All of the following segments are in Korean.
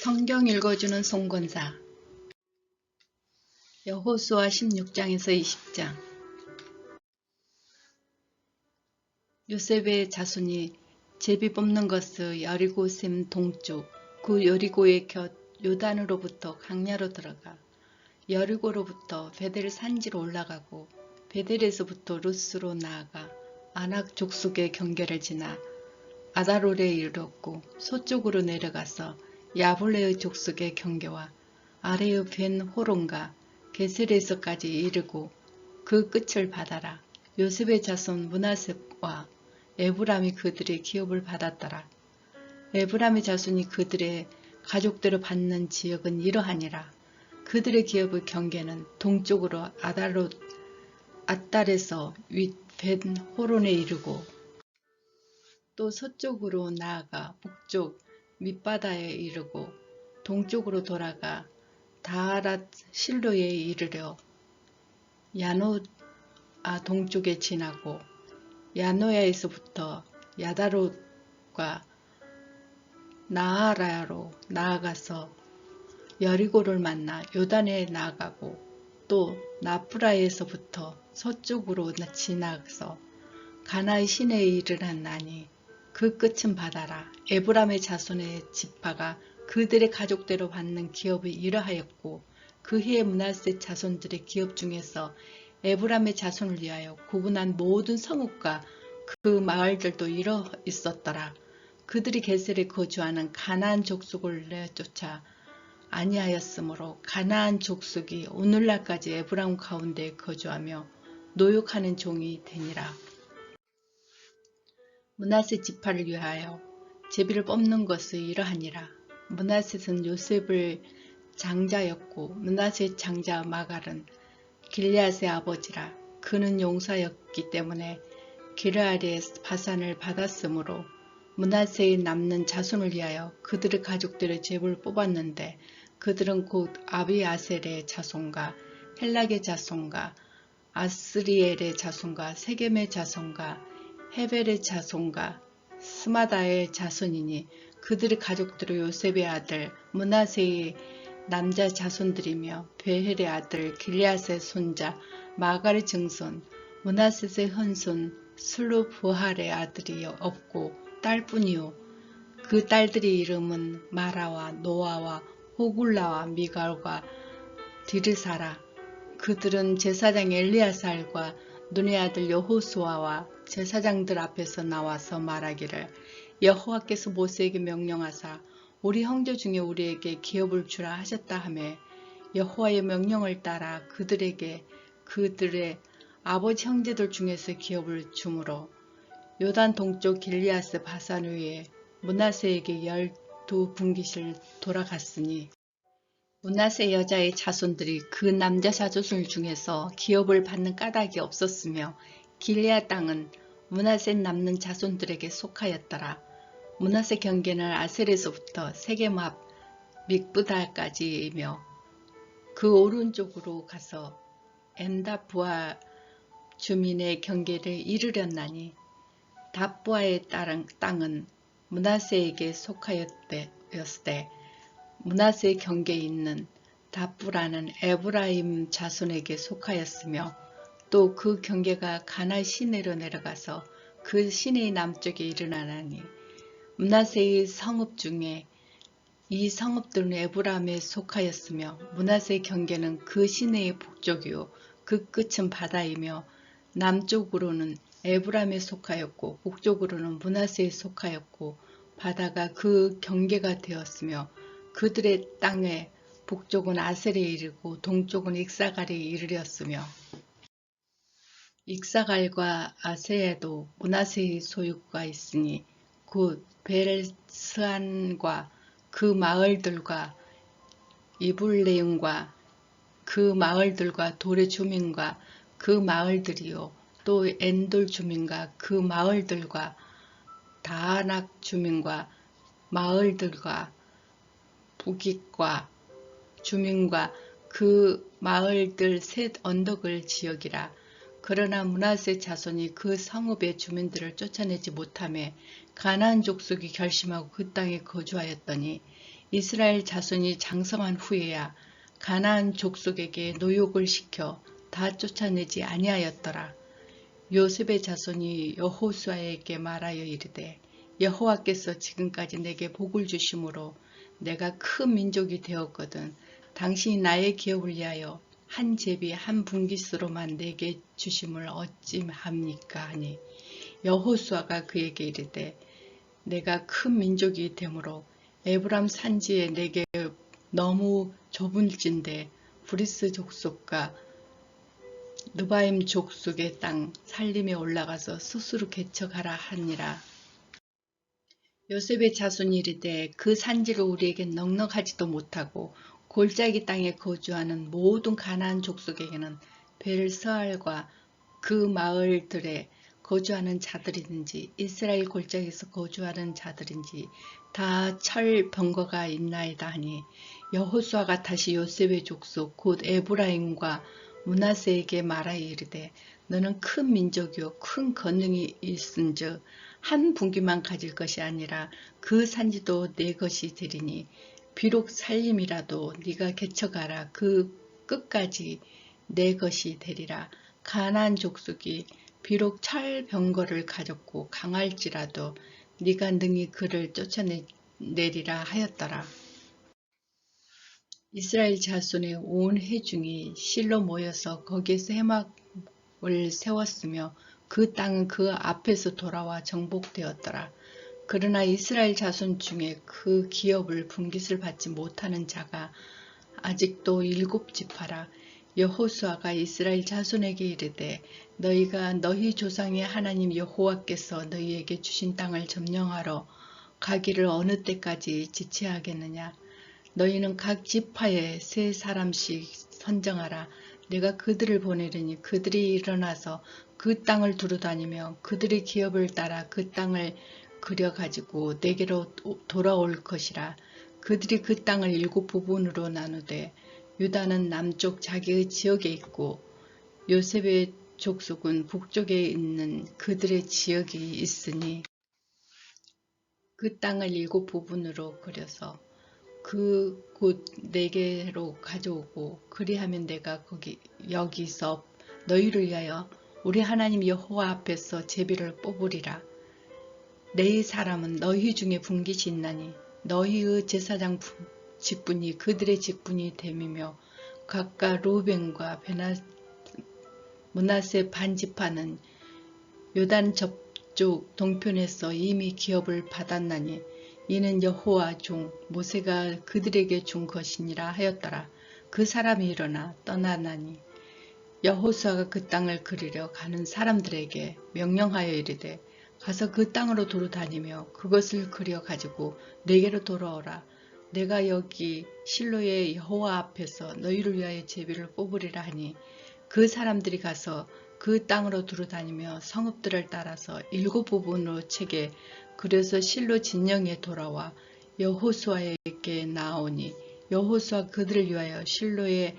성경 읽어주는 송건사. 여호수아 16장에서 20장. 요셉의 자손이 제비 뽑는 것을 여리고샘 동쪽 그 여리고의 곁 요단으로부터 강야로 들어가 여리고로부터 베델 산지로 올라가고 베델에서부터 루스로 나아가 아낙 족속의 경계를 지나 아다롤에 이르렀고 서쪽으로 내려가서 야블레의 족속의 경계와 아래의 벤 호론과 게셀에서까지 이르고 그 끝을 받아라. 요셉의 자손 문하셉과 에브람이 그들의 기업을 받았더라. 에브람의 자손이 그들의 가족대로 받는 지역은 이러하니라. 그들의 기업의 경계는 동쪽으로 아달롯 아달에서 윗벤 호론에 이르고 또 서쪽으로 나아가 북쪽 밑바다에 이르고 동쪽으로 돌아가 다하랏 실로에 이르려 야노아 동쪽에 지나고 야노야에서부터 야다롯과 나하라로 나아가서 여리고를 만나 요단에 나아가고 또 나프라에서부터 서쪽으로 지나서 가나의 시내에 이르렀나니 그 끝은 바다라. 에브람의 자손의 지파가 그들의 가족대로 받는 기업이 이러하였고 그 해의 문하세 자손들의 기업 중에서 에브람의 자손을 위하여 구분한 모든 성읍과 그 마을들도 이러 있었더라. 그들이 게셀에 거주하는 가나안 족속을 내쫓아 아니하였으므로 가나안 족속이 오늘날까지 에브람 가운데 거주하며 노역하는 종이 되니라. 문하세 지파를 위하여 제비를 뽑는 것이 이러하니라. 문하셋은 요셉을 장자였고 문하셋 장자 마갈은 길리앗의 아버지라. 그는 용사였기 때문에 기르알의 바산을 받았으므로 문하세의 남는 자손을 위하여 그들의 가족들의 제부를 뽑았는데 그들은 곧 아비아셀의 자손과 헬락의 자손과 아스리엘의 자손과 세겜의 자손과 헤벨의 자손과 스마다의 자손이니 그들의 가족들은 요셉의 아들 문하세의 남자 자손들이며 베헬의 아들 길리앗의 손자 마가의 증손 문하셋의 헌손 슬루부할의 아들이 없고 딸뿐이요. 그 딸들의 이름은 마라와 노아와 호굴라와 미갈과 디르사라. 그들은 제사장 엘리아살과 눈의 아들 여호수아와 제사장들 앞에서 나와서 말하기를 여호와께서 모세에게 명령하사 우리 형제 중에 우리에게 기업을 주라 하셨다 하매 여호와의 명령을 따라 그들에게 그들의 아버지 형제들 중에서 기업을 주므로 요단 동쪽 길리아스 바산 위에 문하세에게 열두 분기실 돌아갔으니 문하세 여자의 자손들이 그 남자 자손 중에서 기업을 받는 까닭이 없었으며 길리아 땅은 문하세 남는 자손들에게 속하였더라. 문하세 경계는 아셀에서부터 세겜 앞 믹부다까지이며 그 오른쪽으로 가서 엔다부아 주민의 경계를 이르렸나니 다부아의 땅은 문하세에게 속하였을 때 문하세 경계에 있는 다부라는 에브라임 자손에게 속하였으며 또 그 경계가 가나 시내로 내려가서 그 시내의 남쪽에 일어나나니 문하세의 성읍 중에 이 성읍들은 에브라임에 속하였으며 문하세의 경계는 그 시내의 북쪽이요 그 끝은 바다이며 남쪽으로는 에브라임에 속하였고 북쪽으로는 문하세에 속하였고 바다가 그 경계가 되었으며 그들의 땅에 북쪽은 아셀에 이르고 동쪽은 익사갈에 이르렀으며 익사갈과 아세에도 문하세의 소유가 있으니 곧 벨스안과 그 마을들과 이블레움과 그 마을들과 돌의 주민과 그 마을들이요 또 엔돌 주민과 그 마을들과 다낙 주민과 마을들과 북익과 주민과 그 마을들 셋 언덕을 지역이라 그러나 문하세 자손이 그 성읍의 주민들을 쫓아내지 못함에 가나안 족속이 결심하고 그 땅에 거주하였더니 이스라엘 자손이 장성한 후에야 가나안 족속에게 노역을 시켜 다 쫓아내지 아니하였더라. 요셉의 자손이 여호수아에게 말하여 이르되 여호와께서 지금까지 내게 복을 주심으로 내가 큰 민족이 되었거든 당신이 나의 기업을 위하여 한 제비 한 분기수로만 내게 주심을 어찌합니까 하니 여호수아가 그에게 이르되 내가 큰 민족이 되므로 에브람 산지에 내게 너무 좁은진데 브리스 족속과 느바임 족속의 땅 살림에 올라가서 스스로 개척하라 하니라. 요셉의 자손이 이르되 그 산지를 우리에게 넉넉하지도 못하고 골짜기 땅에 거주하는 모든 가나안 족속에게는 벨스알과 그 마을들에 거주하는 자들이든지 이스라엘 골짜기에서 거주하는 자들인지 다 철 병거가 있나이다 하니 여호수아가 다시 요셉의 족속 곧 에브라임과 문하세에게 말하여 이르되 너는 큰 민족이요 큰 권능이 있은즉 한 분기만 가질 것이 아니라 그 산지도 내 것이 되리니 비록 살림이라도 네가 개척하라 그 끝까지 내 것이 되리라 가나안 족속이 비록 철병거를 가졌고 강할지라도 네가 능히 그를 쫓아내리라 하였더라. 이스라엘 자손의 온 회중이 실로 모여서 거기에서 해막을 세웠으며 그 땅은 그 앞에서 돌아와 정복되었더라. 그러나 이스라엘 자손 중에 그 기업을 분깃을 받지 못하는 자가 아직도 일곱 지파라. 여호수아가 이스라엘 자손에게 이르되 너희가 너희 조상의 하나님 여호와께서 너희에게 주신 땅을 점령하러 가기를 어느 때까지 지체하겠느냐 너희는 각 지파에 세 사람씩 선정하라 내가 그들을 보내리니 그들이 일어나서 그 땅을 두루다니며 그들의 기업을 따라 그 땅을 그려 가지고 내게로 돌아올 것이라 그들이 그 땅을 일곱 부분으로 나누되 유다는 남쪽 자기의 지역에 있고 요셉의 족속은 북쪽에 있는 그들의 지역이 있으니 그 땅을 일곱 부분으로 그려서 그곳네 개로 가져오고 그리하면 내가 거기 여기서 너희를 위하여 우리 하나님 여호와 앞에서 제비를 뽑으리라. 내 사람은 너희 중에 분깃이 있나니 너희의 제사장 직분이 그들의 직분이 됨이며 각각 루벤과 베나 문하세 반지파는 요단 접쪽 동편에서 이미 기업을 받았나니 이는 여호와 종 모세가 그들에게 준 것이니라 하였더라. 그 사람이 일어나 떠나나니 여호수아가 그 땅을 그리려 가는 사람들에게 명령하여 이르되 가서 그 땅으로 도로 다니며 그것을 그려 가지고 내게로 돌아오라. 내가 여기 실로의 여호와 앞에서 너희를 위하여 제비를 뽑으리라 하니 그 사람들이 가서 그 땅으로 두루 다니며 성읍들을 따라서 일곱 부분으로 체게 그래서 실로 진영에 돌아와 여호수아에게 나오니 여호수아 그들을 위하여 실로의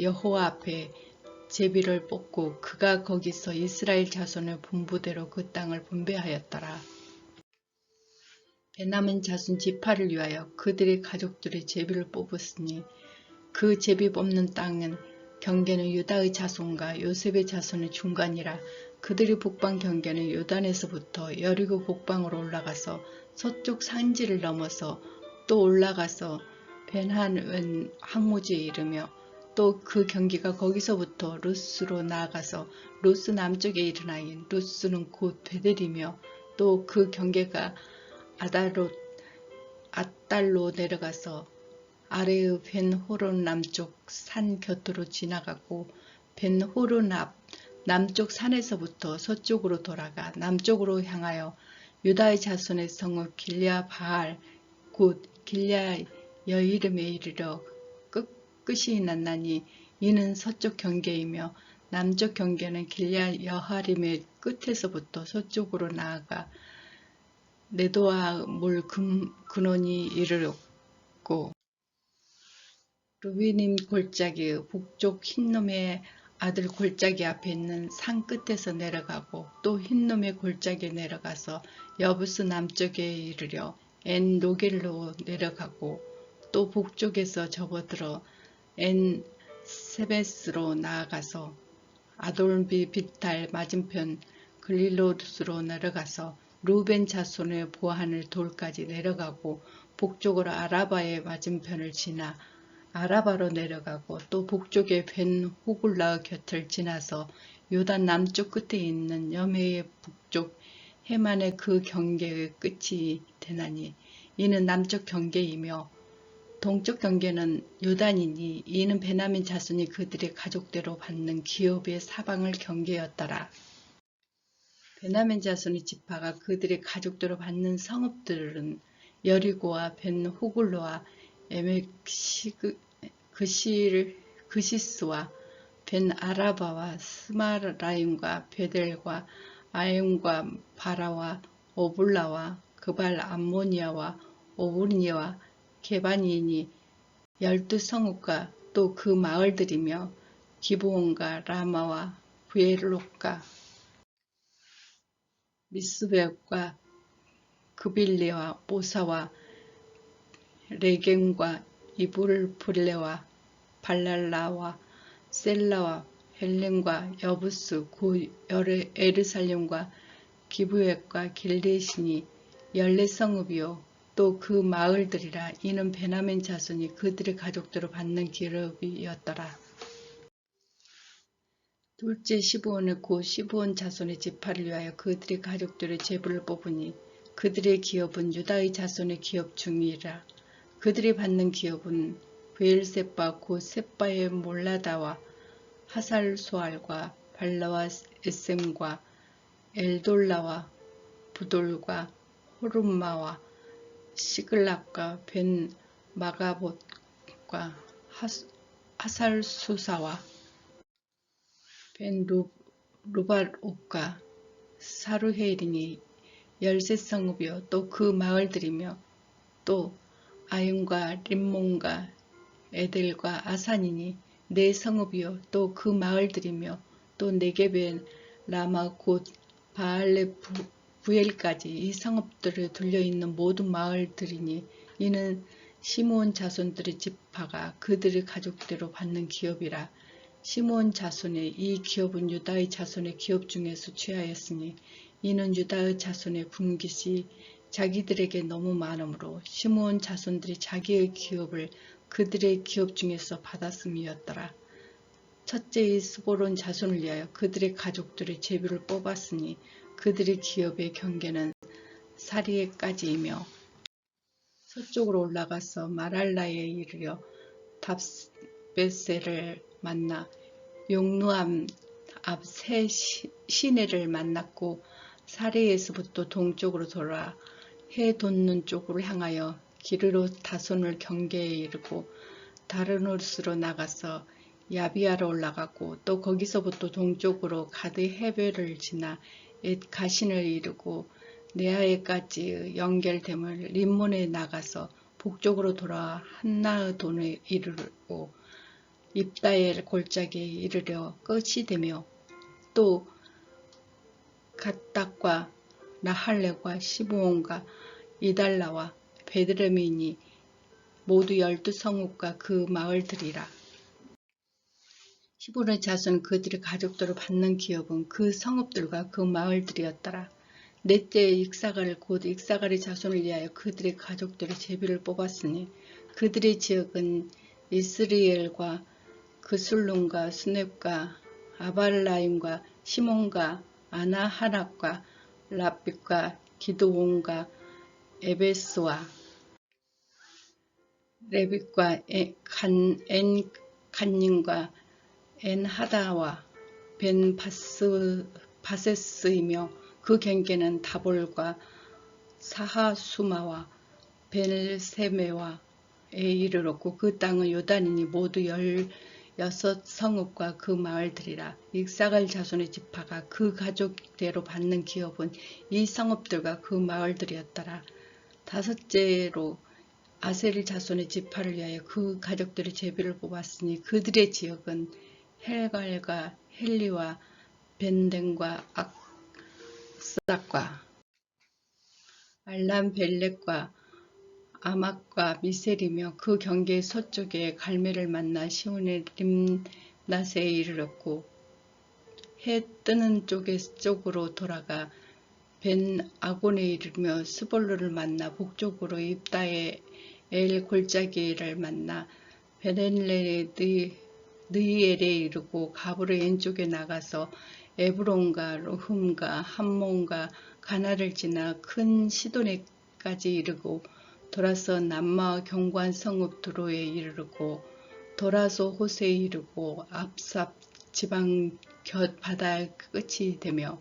여호와 앞에 제비를 뽑고 그가 거기서 이스라엘 자손의 분부대로 그 땅을 분배하였더라. 베나민 자손 지파를 위하여 그들의 가족들의 제비를 뽑았으니 그 제비 뽑는 땅은 경계는 유다의 자손과 요셉의 자손의 중간이라 그들의 북방 경계는 요단에서부터 여리고 북방으로 올라가서 서쪽 산지를 넘어서 또 올라가서 벤한 항무지에 이르며 또 그 경기가 거기서부터 루스로 나아가서 루스 남쪽에 이르나니 루스는 곧 베델이며 또 그 경계가 아달로 아달로 내려가서 아래의 벤호론 남쪽 산 곁으로 지나가고 벤호론 앞 남쪽 산에서부터 서쪽으로 돌아가 남쪽으로 향하여 유다의 자손의 성읍 길랴 바알 곧 길랴 여이름에 이르러 끝, 끝이 났나니 이는 서쪽 경계이며 남쪽 경계는 길랴 여하림의 끝에서부터 서쪽으로 나아가 네도아 물 근원이 이르렀고 루비님 골짜기 북쪽 흰놈의 아들 골짜기 앞에 있는 산 끝에서 내려가고 또 흰놈의 골짜기에 내려가서 여부스 남쪽에 이르려 엔 노겔로 내려가고 또 북쪽에서 접어들어 엔 세베스로 나아가서 아돌비 비탈 맞은편 글릴로스로 내려가서 루벤 자손의 보한을 돌까지 내려가고 북쪽으로 아라바의 맞은편을 지나 아라바로 내려가고 또 북쪽의 벤 후굴라 곁을 지나서 요단 남쪽 끝에 있는 여매의 북쪽 해만의 그 경계의 끝이 되나니 이는 남쪽 경계이며 동쪽 경계는 요단이니 이는 베냐민 자손이 그들의 가족대로 받는 기업의 사방을 경계였더라. 베냐민 자손의 지파가 그들의 가족대로 받는 성읍들은 여리고와 벤 후굴로와 에멕시그 그실 그시스와 벤 아라바와 스마라임과 베델과 아임과 바라와 오블라와 그발 암모니아와 오브니와 게바니니 열두 성읍과 또 그 마을들이며 기브온과 라마와 부에롯과 미스베과 그빌레와 모사와 레겐과 이불불레와 발랄라와 셀라와 헬렌과 여부스 구 여르- 에르살렘과 기브엣과 길레신이 열네 성읍이요 또 그 마을들이라 이는 베냐민 자손이 그들의 가족대로 받는 기업이었더라. 둘째 시부온의 고 시부온 자손의 지파를 위하여 그들의 가족들의 제부를 뽑으니 그들의 기업은 유다의 자손의 기업 중이라. 그들이 받는 기업은 베엘세바 곧 세바의 몰라다와 하살소알과 발라와 에셈과 엘돌라와 부돌과 호rum마와 시글락과 벤 마가봇과 하살수사와 벤 루발옥과 사루헤린이 열세 성읍이요. 또 그 마을들이며 또 아윤과 림몬과 에델과 아산이니 네 성읍이요. 또 그 마을들이며 또 네게벤 라마 곧 바알레프 9일까지 이 성읍들을 둘려있는 모든 마을들이니 이는 시므온 자손들의 집파가 그들의 가족대로 받는 기업이라 시므온 자손의 이 기업은 유다의 자손의 기업 중에서 취하였으니 이는 유다의 자손의 분깃이 자기들에게 너무 많으므로 시므온 자손들이 자기의 기업을 그들의 기업 중에서 받았음이었더라. 첫째의 스보론 자손을 위하여 그들의 가족들의 제비를 뽑았으니 그들의 기업의 경계는 사리에까지이며 서쪽으로 올라가서 마랄라에 이르려 답베세를 만나 용루암 앞 새 시내를 만났고 사리에서부터 동쪽으로 돌아 해 돋는 쪽으로 향하여 기르로 다손을 경계에 이르고 다르노스로 나가서 야비아로 올라가고 또 거기서부터 동쪽으로 가드 해변을 지나 엣 가신을 이르고 네아에까지 연결됨을 림몬에 나가서 북쪽으로 돌아 한나의 돈에 이르고 입다엘 골짜기에 이르려 끝이 되며 또 갓닥과 나할레과 시부온과 이달라와 베드레민이 모두 열두 성읍과 그 마을들이라. 시부의 자손 그들의 가족들을 받는 기업은 그 성읍들과 그 마을들이었더라. 넷째 익사갈 곧 익사갈의 자손을 위하여 그들의 가족들의 제비를 뽑았으니 그들의 지역은 이스리엘과 그술론과 스넵과 아발라임과 시몬과 아나하락과 라빛과 기도온과 에베스와 레빗과 에- 간, 엔 간님과 엔하다와 벤 바스, 바세스이며 그 경계는 다볼과 사하수마와 벨세메와 에 이르렀고 그 땅은 요단이니 모두 열여섯 성읍과 그 마을들이라. 익사갈 자손의 지파가 그 가족대로 받는 기업은 이 성읍들과 그 마을들이었더라. 다섯째로 아셀 자손의 지파를 위하여 그 가족들의 제비를 뽑았으니 그들의 지역은 헬갈과 헬리와 벤덴과 악삭과 알람 벨렉과 아막과 미셀이며 그 경계 서쪽에 갈매를 만나 시온의 림낫에 이르렀고 해 뜨는 쪽의 쪽으로 돌아가 벤 아곤에 이르며 스볼루를 만나 북쪽으로 입다의 엘 골짜기를 만나 베렌레 느이엘에 이르고 가브르 왼쪽에 나가서 에브론과 로흠과 함몬과 가나를 지나 큰 시도네까지 이르고 돌아서 남마 경관 성읍 두로에 이르고 돌아서 호세에 이르고 앞삽 지방 곁 바다 끝이 되며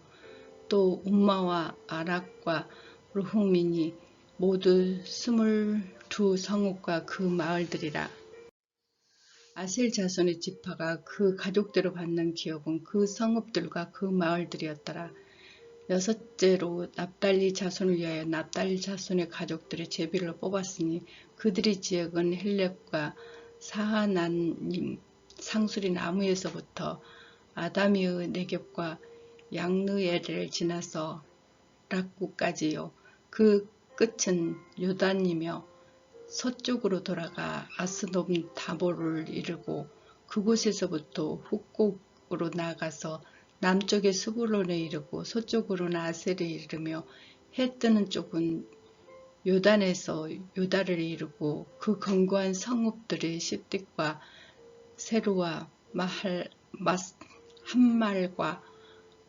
또 um마와 아락과 루후민이 모두 스물두 성읍과 그 마을들이라. 아셀 자손의 지파가 그 가족대로 받는 기업은 그 성읍들과 그 마을들이었더라. 여섯째로 납달리 자손을 위하여 납달리 자손의 가족들의 제비를 뽑았으니 그들의 지역은 헬렙과 사하나님 상수리 나무에서부터 아다미의 내겹과 양느에를 지나서 락구까지요. 그 끝은 요단이며 서쪽으로 돌아가 아스돔 다보를 이르고 그곳에서부터 후곡으로 나아가서 남쪽의 스불론에 이르고 서쪽으로는 아셀에 이르며 해 뜨는 쪽은 요단에서 요다를 이르고 그 견고한 성읍들의 시뜩과 세루와 마할 마스 한말과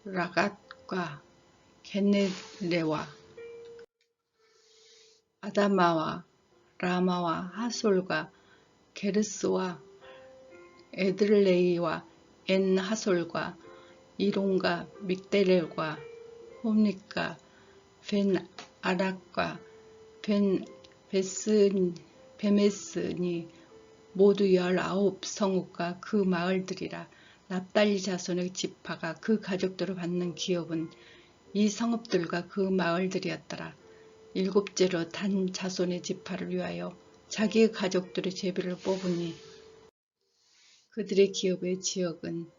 라갓과 게네레와 아다마와 라마와 하솔과 게르스와 에들레이와 엔 하솔과 이론과 믹데렐과 홈니까 벤 아락과 벤 베스 베메스니 모두 열아홉 성읍과 그 마을들이라 납달리 자손의 지파가 그 가족들을 받는 기업은 이 성읍들과 그 마을들이었더라. 일곱째로 단 자손의 지파를 위하여 자기의 가족들의 제비를 뽑으니 그들의 기업의 지역은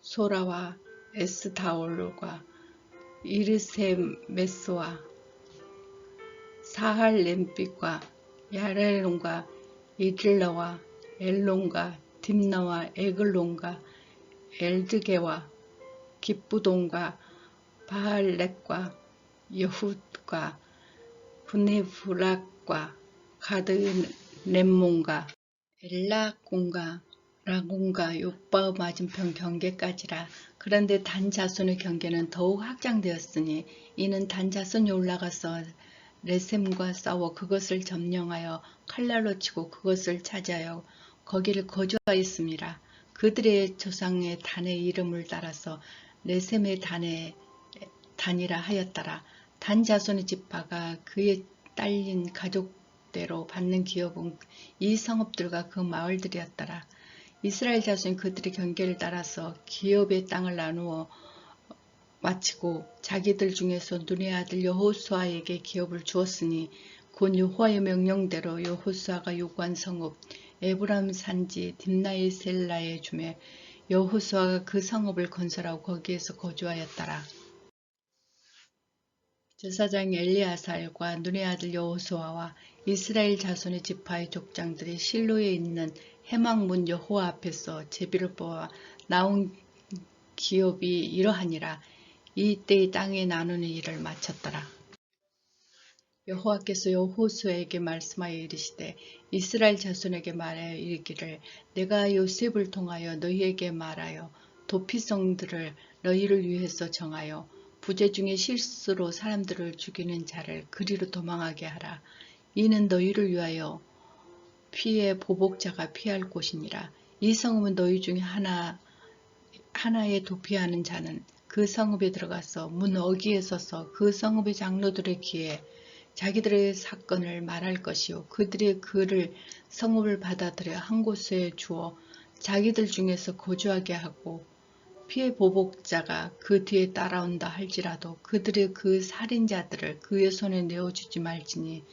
소라와 에스타올과 이르세메스와 사할렘빛과 야레론과 이들라와 엘론과 딥나와 에글론과 엘드게와 기쁘돈과 바알렉과 여훗과 분네브락과 가드넷몬과 엘라공과 라공과 요바의 맞은편 경계까지라. 그런데 단 자손의 경계는 더욱 확장되었으니 이는 단 자손이 올라가서 레셈과 싸워 그것을 점령하여 칼날로 치고 그것을 차지하여 거기를 거주하였습니다. 그들의 조상의 단의 이름을 따라서 레셈의 단의 단이라 하였더라. 단 자손의 지파가 그의 딸린 가족대로 받는 기업은 이 성읍들과 그 마을들이었더라. 이스라엘 자손이 그들의 경계를 따라서 기업의 땅을 나누어 마치고 자기들 중에서 눈의 아들 여호수아에게 기업을 주었으니 곧 여호와의 명령대로 여호수아가 요구한 성읍 에브람 산지 딥나이 셀라에 주매 여호수아가 그 성읍을 건설하고 거기에서 거주하였더라. 제사장 엘리아살과 눈의 아들 여호수아와 이스라엘 자손의 지파의 족장들이 실로에 있는 해망문 여호와 앞에서 제비를 뽑아 나온 기업이 이러하니라 이때의 땅에 나누는 일을 마쳤더라. 여호와께서 여호수에게 말씀하여 이르시되 이스라엘 자손에게 말하여 이르기를 내가 요셉을 통하여 너희에게 말하여 도피성들을 너희를 위해서 정하여 부재 중에 실수로 사람들을 죽이는 자를 그리로 도망하게 하라. 이는 너희를 위하여 피해 보복자가 피할 곳이니라. 이 성읍은 너희 중에 하나 하나에 도피하는 자는 그 성읍에 들어가서 문 어기에 서서 그 성읍의 장로들의 귀에 자기들의 사건을 말할 것이요 그들의 글을 성읍을 받아들여 한 곳에 주어 자기들 중에서 거주하게 하고 피해 보복자가 그 뒤에 따라온다 할지라도 그들의 그 살인자들을 그의 손에 내어주지 말지니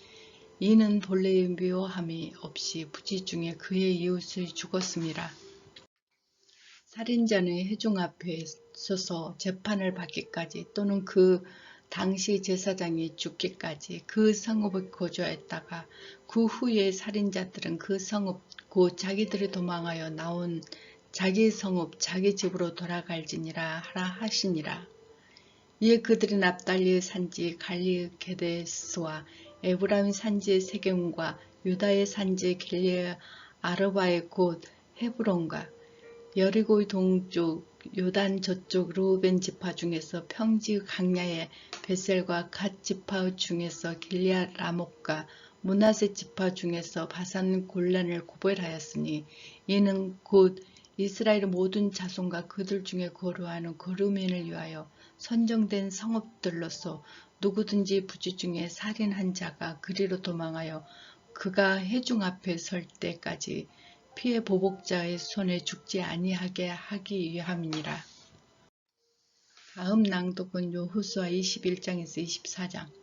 이는 본래의 묘함이 없이 부지 중에 그의 이웃을 죽었습니다. 살인자는 회중 앞에 서서 재판을 받기까지 또는 그 당시 제사장이 죽기까지 그 성읍에 거주하였다가 그 후에 살인자들은 그 성읍 곧 자기들이 도망하여 나온 자기 성읍 자기 집으로 돌아갈지니라 하라 하시니라. 이에 그들이 납달리의 산지 갈리 게데스와 에브라임 산지의 세겜과 유다의 산지 길리의 아르바의 곧 헤브론과 여리고의 동쪽 요단 저쪽 루벤 지파 중에서 평지 강야의 베셀과 갓 지파 중에서 길리앗 라목과 문하세 지파 중에서 바산 골란을 구별하였으니 이는 곧 이스라엘 모든 자손과 그들 중에 거류하는 거류민을 위하여 선정된 성읍들로서 누구든지 부지 중에 살인한 자가 그리로 도망하여 그가 해중 앞에 설 때까지 피해 보복자의 손에 죽지 아니하게 하기 위함이니라. 다음 낭독은 요후수아 21장에서 24장